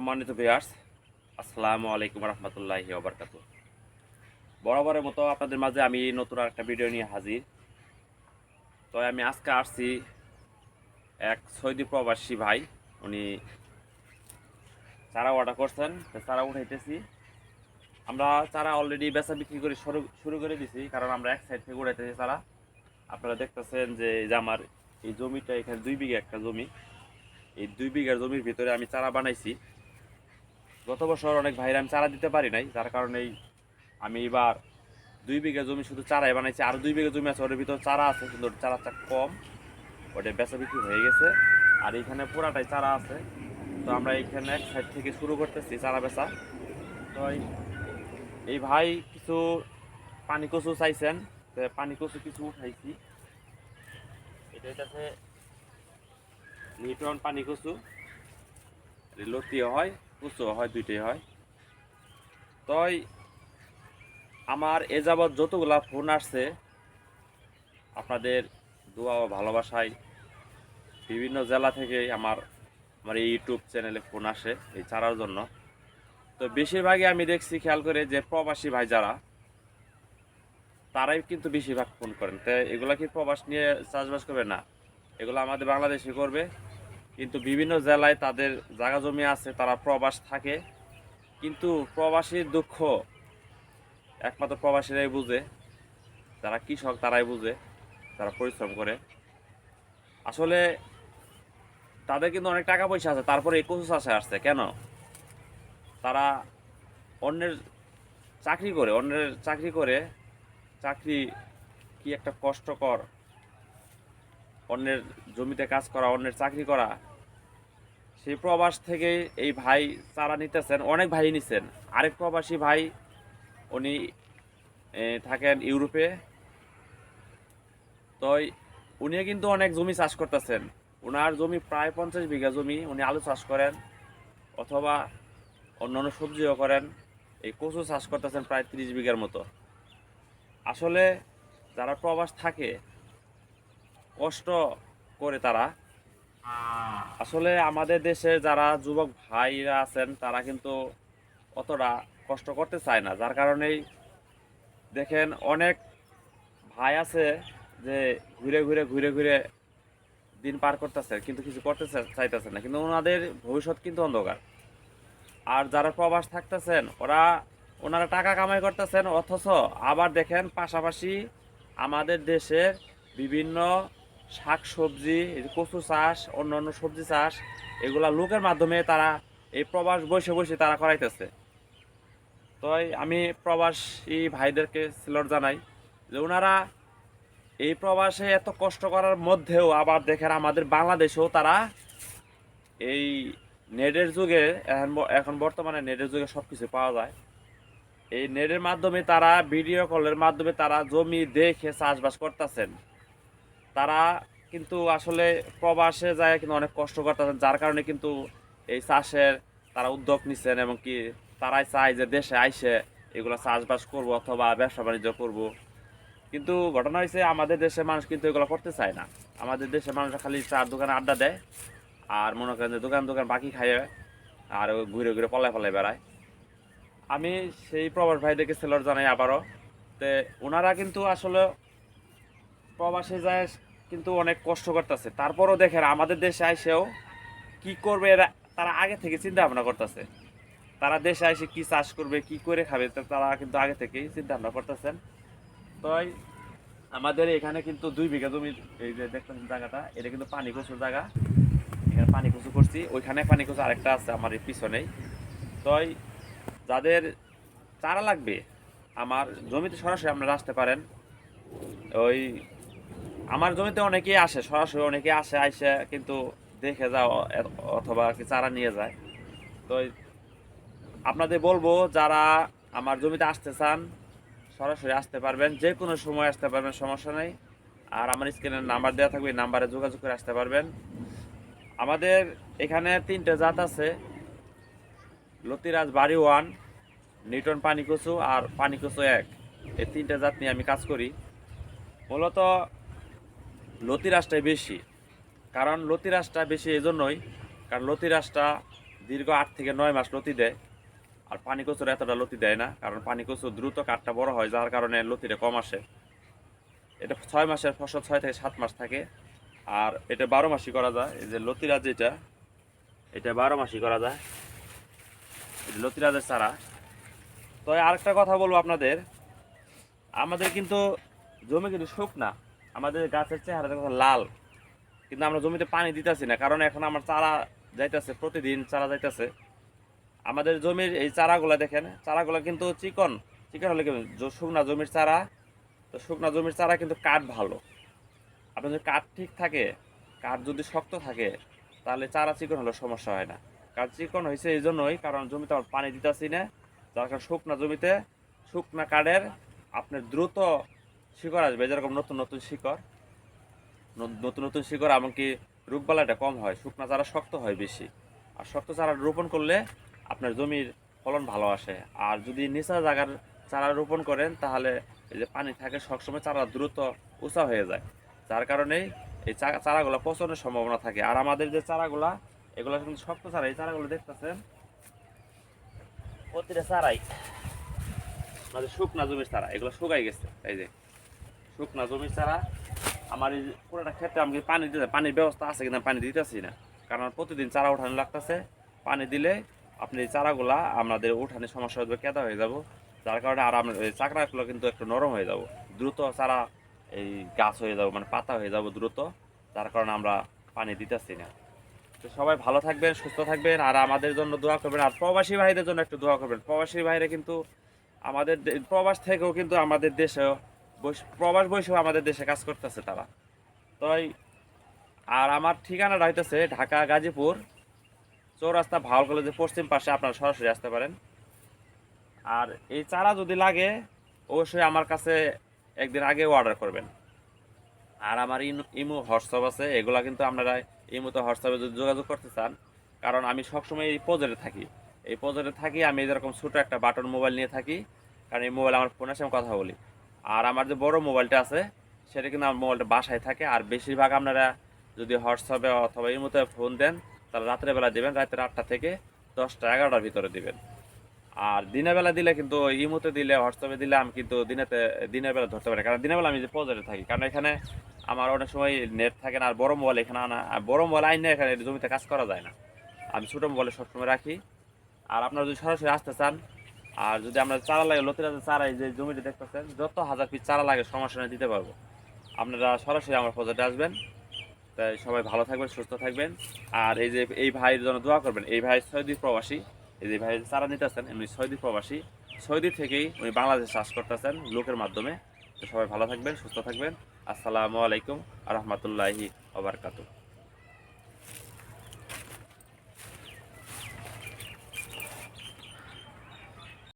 সম্মানিত ভিউয়ার্স আসসালামু আলাইকুম রহমতুল্লাহি ওবরকাত বরাবরের মতো আপনাদের মাঝে আমি নতুন একটা ভিডিও নিয়ে হাজির। তো আমি আজকে আসছি এক সৌদি প্রবাসী ভাই, উনি চারা অর্ডার করছেন চারা উঠাইতেছি। আমরা চারা অলরেডি বেচা বিক্রি করে শুরু শুরু করে দিছি, কারণ আমরা এক সাইড থেকে উঠাইতেছি চারা। আপনারা দেখতেছেন যে এই যে আমার এই জমিটা এখানে দুই বিঘা একটা জমি। এই দুই বিঘার জমির ভিতরে আমি চারা বানাইছি। গত বছর অনেক ভাইরা আমি চারা দিতে পারি নাই, যার কারণেই আমি এবার দুই বিঘা জমি শুধু চারাই বানাইছি। আর দুই বিঘা জমি আছে ওটার ভিতরে চারা আছে, কিন্তু চারাটা কম। ওটা বেচা বিক্রি হয়ে গেছে। আর এখানে পুরাটাই চারা আছে। তো আমরা এখানে এক সাইড থেকে শুরু করতেছি চারা বেচা। তো এই- ভাই কিছু পানি কচু চাইছেন। পানি কচু কিছু উঠাইছি। এটা হইতাছে নিউট্রন পানি কচু। লতিও হয়। কুচুও হয় দুইটাই হয়। তই আমার এ যাবৎ যতগুলা ফোন আসছে, আপনাদের দোয়া ও ভালোবাসায় বিভিন্ন জেলা থেকে আমার আমার এই ইউটিউব চ্যানেলে ফোন আসে এই চারার জন্য। তো বেশিরভাগই আমি দেখছি খেয়াল করে যে প্রবাসী ভাই যারা, তারাই কিন্তু বেশিরভাগ ফোন করেন। তো এগুলা কি প্রবাস নিয়ে চাষবাস করবে? না। এগুলো আমাদের বাংলাদেশে করবে। কিন্তু বিভিন্ন জেলায় তাদের জায়গা জমি আছে, তারা প্রবাস থাকে। কিন্তু প্রবাসীর দুঃখ একমাত্র প্রবাসীরাই বুঝে। যারা কৃষক তারাই বুঝে তারা পরিশ্রম করে। আসলে তাদের কিন্তু অনেক টাকা পয়সা আছে, তারপরে এই কচু চাষে আসছে, কেন? তারা অন্যের চাকরি করে, অন্যের চাকরি করে, চাকরি কি একটা কষ্টকর, অন্যের জমিতে কাজ করা, অন্যের চাকরি করা সেই প্রবাস থেকে এই ভাই চারা নিতেছেন, অনেক ভাই নিছেন। আরেক প্রবাসী ভাই, উনি থাকেন ইউরোপে। তো উনি কিন্তু অনেক জমি চাষ করতেছেন। ওনার জমি প্রায় পঞ্চাশ বিঘা জমি উনি আলু চাষ করেন, অথবা অন্যান্য সবজিও করেন। এই কচু চাষ করতেছেন প্রায় তিরিশ বিঘার মতো। আসলে যারা প্রবাস থাকে, কষ্ট করে তারা আসলে আমাদের দেশে যারা যুবক ভাইরা আছেন, তারা কিন্তু অতটা কষ্ট করতে চায় না। যার কারণেই দেখেন অনেক ভাই আছে যে ঘুরে ঘুরে ঘুরে ঘুরে দিন পার করতেছে, কিন্তু কিছু করতে চাইতেছে না। কিন্তু ওনাদের ভবিষ্যৎ কিন্তু অন্ধকার। আর যারা প্রবাস থাকতেছেন, ওরা ওনারা টাকা কামাই করতেছেন, অথচ আবার দেখেন পাশাপাশি আমাদের দেশের বিভিন্ন শাক সবজি কচু চাষ অন্য অন্য সবজি চাষ, এগুলা লোকের মাধ্যমে তারা এই প্রবাস বসে বসে তারা করাইতেছে। তো আমি প্রবাসী ভাইদেরকে সিলট জানাই যে ওনারা এই প্রবাসে এত কষ্ট করার মধ্যেও আবার দেখেন আমাদের বাংলাদেশেও তারা এই নেটের যুগে, এখন এখন বর্তমানে নেটের যুগে সব কিছু পাওয়া যায়। এই নেটের মাধ্যমে তারা ভিডিও কলের মাধ্যমে তারা জমি দেখে চাষবাস করতেছেন। তারা কিন্তু আসলে প্রবাসে যায় কিন্তু অনেক কষ্ট করতেছেন, যার কারণে কিন্তু এই চাষের তারা উদ্যোগ নিচ্ছেন এবং কি তারাই চায় যে দেশে আইসে এগুলো চাষবাস করব অথবা ব্যবসা বাণিজ্য করব। কিন্তু ঘটনা হয়েছে আমাদের দেশের মানুষ কিন্তু এগুলো করতে চায় না। আমাদের দেশের মানুষ খালি চার দোকানে আড্ডা দেয় আর মনে করেন যে দোকান দোকান বাকি খাইয়ে আর ঘুরে ঘুরে পলায় পলায় বেড়ায়। আমি সেই প্রবাস ভাইদেরকে সেলর জানাই আবারও। তে ওনারা কিন্তু আসলে প্রবাসে যায়, কিন্তু অনেক কষ্ট করতেছে। তারপরও দেখেন আমাদের দেশে আইসেও কি করবে এরা, তারা আগে থেকে চিন্তা ভাবনা করতেছে। তারা দেশে এসে কি চাষ করবে, কি করে খাবে তারা কিন্তু আগে থেকেই চিন্তা ভাবনা করতেছেন। তো আমাদের এখানে কিন্তু দুই বিঘা জমি এই যে দেখতেছেন জায়গাটা, এটা কিন্তু পানি কচুর জায়গা। এখানে পানি কচু করছি, ওইখানে পানি কচু আরেকটা আছে আমার এই পিছনেই। তো যাদের চারা লাগবে, আমার জমিতে সরাসরি আপনারা আসতে পারেন। ওই আমার জমিতে অনেকেই আসে, সরাসরি অনেকে আসে, আইসে কিন্তু দেখে যাও অথবা কি চারা নিয়ে যায়। তো আপনাদের বলব, যারা আমার জমিতে আসতে চান, সরাসরি আসতে পারবেন, যে কোনো সময় আসতে পারবেন, সমস্যা নেই। আর আমার স্ক্রিনের নাম্বার দেওয়া থাকবে নাম্বারে যোগাযোগ করে আসতে পারবেন। আমাদের এখানে তিনটে জাত আছে, লতিরাজ বাড়ি ওয়ান, নিউটন পানিকচু আর পানিকচু এক। এই তিনটে জাত নিয়ে আমি কাজ করি। মূলত লতিরাজটাই বেশি। কারণ লতিরাজটা বেশি এই জন্যই কারণ লতিরাজটা দীর্ঘ আট থেকে নয় মাস লতি দেয়, আর পানি কচুর এতটা লতি দেয় না, কারণ পানি কচু দ্রুত কাঠটা বড় হয়, যার কারণে লতিটা কম আসে। এটা ছয় মাসের ফসল ছয় থেকে সাত মাস থাকে, আর এটা বারো মাসই করা যায়। এই যে লতিরাজ যেটা, এটা বারো মাসই করা যায়। লতিরাজের চারা। তো আরেকটা কথা বলব আপনাদের, আমাদের কিন্তু জমি কিন্তু শুকনা। আমাদের গাছের চেহারা লাল। কিন্তু আমরা জমিতে পানি দিতেছি না, কারণ এখন আমার চারা যাইতেছে, প্রতিদিন চারা যাইতেছে। আমাদের জমির এই চারাগুলো দেখেন, চারাগুলো কিন্তু চিকন। চিকন হলে কি জ- শুকনা জমির চারা। তো শুকনা জমির চারা কিন্তু কাঠ ভালো। আপনার যদি কাঠ ঠিক থাকে, কাঠ যদি শক্ত থাকে, তাহলে চারা চিকন হলে সমস্যা হয় না। কাঠ চিকন হয়েছে এই জন্যই, কারণ জমিতে আমার পানি দিতেছি না। যার কারণে শুকনা জমিতে, শুকনা কাঠের আপনার দ্রুত শিকড় আসবে, যেরকম নতুন নতুন শিকড় নতুন নতুন শিকড় এমনকি রোগবালাইটা কম হয়, শুকনা চারা শক্ত হয় বেশি। আর শক্ত চারা রোপণ করলে আপনার জমির ফলন ভালো আসে। আর যদি নিচা জায়গার চারা রোপণ করেন, তাহলে এই যে পানি থাকে, সবসময় চারা দ্রুত উঁচা হয়ে যায়। যার কারণে এই চারাগুলো পচনের সম্ভাবনা থাকে। আর আমাদের যে চারাগুলা, এগুলো কিন্তু শক্ত চারা, এই চারাগুলো দেখতেছেন, প্রতিটা চারাই আমাদের শুকনা জমির চারা, এগুলো শুকাই গেছে, এই যে। শুকনা জমির চারা আমার এই পুরোটা ক্ষেত্রে আমি পানি দিতে পানির ব্যবস্থা আছে আমি পানি দিতেছি না। কারণ প্রতিদিন চারা উঠানো লাগতেছে। পানি দিলে আপনি এই চারাগুলা আমাদের উঠানে সমস্যা হয়ে যাবে, কেদা হয়ে যাব। যার কারণে আর আমরা চাকরাগুলো কিন্তু একটু নরম হয়ে যাব। দ্রুত চারা এই গাছ হয়ে যাব মানে পাতা হয়ে যাব দ্রুত। যার কারণে আমরা পানি দিতেছি না। তো সবাই ভালো থাকবেন, সুস্থ থাকবেন, আর আমাদের জন্য দোয়া করবেন। আর প্রবাসী ভাইদের জন্য একটু দোয়া করবেন। প্রবাসী ভাইরা কিন্তু আমাদের প্রবাস থেকেও কিন্তু আমাদের দেশেও প্রবাস বৈশেও আমাদের দেশে কাজ করতেছে তারা। তাই, আর আমার ঠিকানাটা হইতেছে ঢাকা, গাজীপুর, চৌরাস্তা, ভাওয়াল কলেজের পশ্চিম পাশে, আপনারা সরাসরি আসতে পারেন। আর এই চারা যদি লাগে, অবশ্যই আমার কাছে একদিন আগে অর্ডার করবেন। আর আমার ইমো হোয়াটসঅ্যাপ আছে, এগুলা কিন্তু আপনারা ইমোতে, হোয়াটসঅ্যাপে যদি যোগাযোগ করতে চান, কারণ আমি সবসময় এই পজেটে থাকি। এই পজেটে থাকি, আমি এরকম ছোটো একটা বাটন মোবাইল নিয়ে থাকি, কারণ এই মোবাইল আমার ফোনের সঙ্গে কথা বলি। আর আমার যে বড় মোবাইলটা আছে, সেটা কিন্তু আমার মোবাইলটা বাসায় থাকে। আর বেশিরভাগ আপনারা যদি হোয়াটসঅ্যাপে অথবা এর মধ্যে ফোন দেন, তাহলে রাত্রে বেলা দিবেন, রাতের আটটা থেকে দশটা এগারোটার ভিতরে দিবেন। আর দিনের বেলা দিলে কিন্তু ইমোতে দিলে, হোয়াটসঅ্যাপে দিলে আমি কিন্তু দিনেতে, দিনের বেলা ধরতে পারি। কারণ দিনের বেলা আমি যে পজেটে থাকি, কারণ এখানে আমার অনেক সময় নেট থাকে না, আর বড় মোবাইল এখানে আনা বড় মোবাইল আইনে এখানে জমিতে কাজ করা যায় না। আমি ছোটো মোবাইলে সবসময় রাখি। আর আপনারা যদি সরাসরি আসতে চান আর যদি আমরা চারা লাগে, লতিরা চারা, এই যে জমিতে দেখতেছেন, যত হাজার পিস চারা লাগে, সমস্যা নেই, দিতে পারব। আপনারা সরাসরি আমার প্রজেক্টে আসবেন। তাই সবাই ভালো থাকবেন, সুস্থ থাকবেন। আর এই যে, এই ভাইয়ের জন্য দোয়া করবেন, এই ভাই সৌদি প্রবাসী, এই যে ভাই চারা নিতেছেন এমনি সৌদি প্রবাসী। সৌদি থেকেই উনি বাংলাদেশ চাষ করতেছেন লোকের মাধ্যমে। তো সবাই ভালো থাকবেন, সুস্থ থাকবেন। আসসালামু আলাইকুম আ রহমতুল্লাহি আবরকাতু